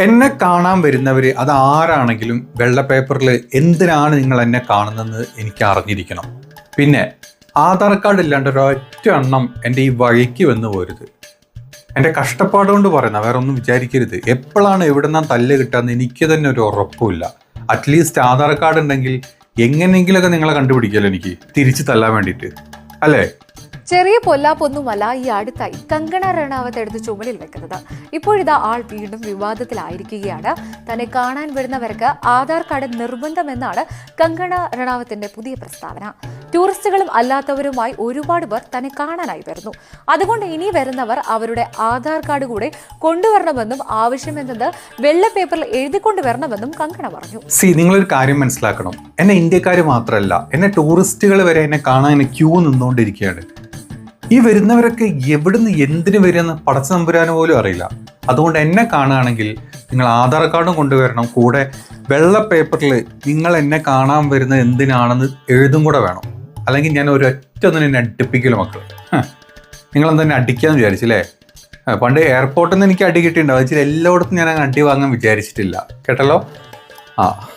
എന്നെ കാണാൻ വരുന്നവർ അത് ആരാണെങ്കിലും വെള്ള പേപ്പറിൽ എന്തിനാണ് നിങ്ങൾ എന്നെ കാണുന്നതെന്ന് എനിക്ക് അറിഞ്ഞിരിക്കണം. പിന്നെ ആധാർ കാർഡ് ഇല്ലാണ്ട് ഒരൊറ്റ എണ്ണം എന്റെ ഈ വഴിക്ക് വന്ന് പോരുത്. എന്റെ കഷ്ടപ്പാട് കൊണ്ട് പറയുന്ന വേറെ ഒന്നും വിചാരിക്കരുത്. എപ്പോഴാണ് എവിടെ നിന്നാ തല്ല് കിട്ടാന്ന് എനിക്ക് തന്നെ ഒരു ഉറപ്പുമില്ല. അറ്റ്ലീസ്റ്റ് ആധാർ കാർഡ് ഉണ്ടെങ്കിൽ എങ്ങനെയെങ്കിലൊക്കെ നിങ്ങളെ കണ്ടുപിടിക്കുമല്ലോ എനിക്ക് തിരിച്ചു തല്ലാൻ വേണ്ടിയിട്ട്. അല്ലേ? ചെറിയ പൊല്ലാപ്പൊന്നുമല്ല ഈ അടുത്തായി കങ്കണ റണാവത്ത് എടുത്ത് ചുമലിൽ വെക്കുന്നത്. ഇപ്പോഴിതാ ആൾ വീണ്ടും വിവാദത്തിലായിരിക്കുകയാണ്. തന്നെ കാണാൻ വരുന്നവർക്ക് ആധാർ കാർഡ് നിർബന്ധമെന്നാണ് കങ്കണ റണാവത്തിന്റെ പുതിയ പ്രസ്താവന. ടൂറിസ്റ്റുകളും അല്ലാത്തവരുമായി ഒരുപാട് പേർ തന്നെ കാണാനായി വരുന്നു. അതുകൊണ്ട് ഇനി വരുന്നവർ അവരുടെ ആധാർ കാർഡ് കൂടെ കൊണ്ടുവരണമെന്നും ആവശ്യമെന്നത് വെള്ള പേപ്പറിൽ എഴുതിക്കൊണ്ട് വരണമെന്നും കങ്കണ പറഞ്ഞു. സി നിങ്ങളൊരു കാര്യം മനസ്സിലാക്കണം. എന്നെ ഇന്ത്യക്കാർ മാത്രമല്ല എന്നെ ടൂറിസ്റ്റുകൾ വരെ എന്നെ കാണാൻ ക്യൂ നിന്നുകൊണ്ടിരിക്കുകയാണ് ഈ വരുന്നവരൊക്കെ എവിടുന്ന് എന്തിനു വരുമെന്ന് പടച്ച നമ്പുരാന് പോലും അറിയില്ല. അതുകൊണ്ട് എന്നെ കാണുകയാണെങ്കിൽ നിങ്ങൾ ആധാർ കാർഡും കൊണ്ടുവരണം. കൂടെ വെള്ള പേപ്പറിൽ നിങ്ങൾ എന്നെ കാണാൻ വരുന്നത് എന്തിനാണെന്ന് എഴുതും കൂടെ വേണം. അല്ലെങ്കിൽ ഞാൻ ഒരു ഒറ്റ എന്നെ അടുപ്പിക്കലും മക്കൾ നിങ്ങളെന്താ എന്നെ അടിക്കാന്ന് വിചാരിച്ചില്ലേ? പണ്ട് എയർപോർട്ടിൽ നിന്ന് എനിക്ക് അടി കിട്ടിയിട്ടുണ്ടാവും വെച്ചാൽ എല്ലായിടത്തും ഞാൻ അടി വാങ്ങാൻ വിചാരിച്ചിട്ടില്ല. കേട്ടല്ലോ? ആ.